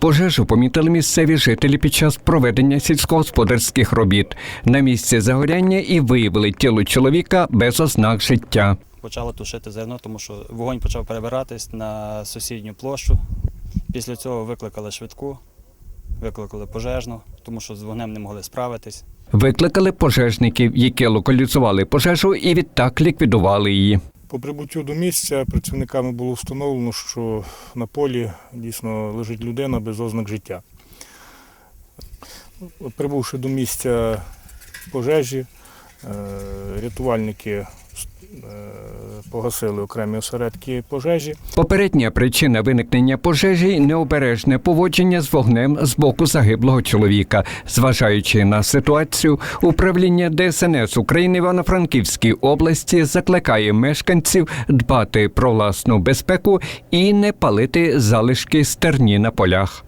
Пожежу помітили місцеві жителі під час проведення сільськогосподарських робіт. На місці загоряння і виявили тіло чоловіка без ознак життя. Почало тушити зерно, тому що вогонь почав перебиратись на сусідню площу. Після цього викликали швидку, викликали пожежну, тому що з вогнем не могли справитись. Викликали пожежників, які локалізували пожежу і відтак ліквідували її. По прибуттю до місця працівниками було встановлено, що на полі дійсно лежить людина без ознак життя. Прибувши до місця пожежі, е, рятувальники е, погасили окремі осередки пожежі. Попередня причина виникнення пожежі необережне поводження з вогнем з боку загиблого чоловіка. Зважаючи на ситуацію, управління ДСНС України Івано-Франківській області закликає мешканців дбати про власну безпеку і не палити залишки стерні на полях.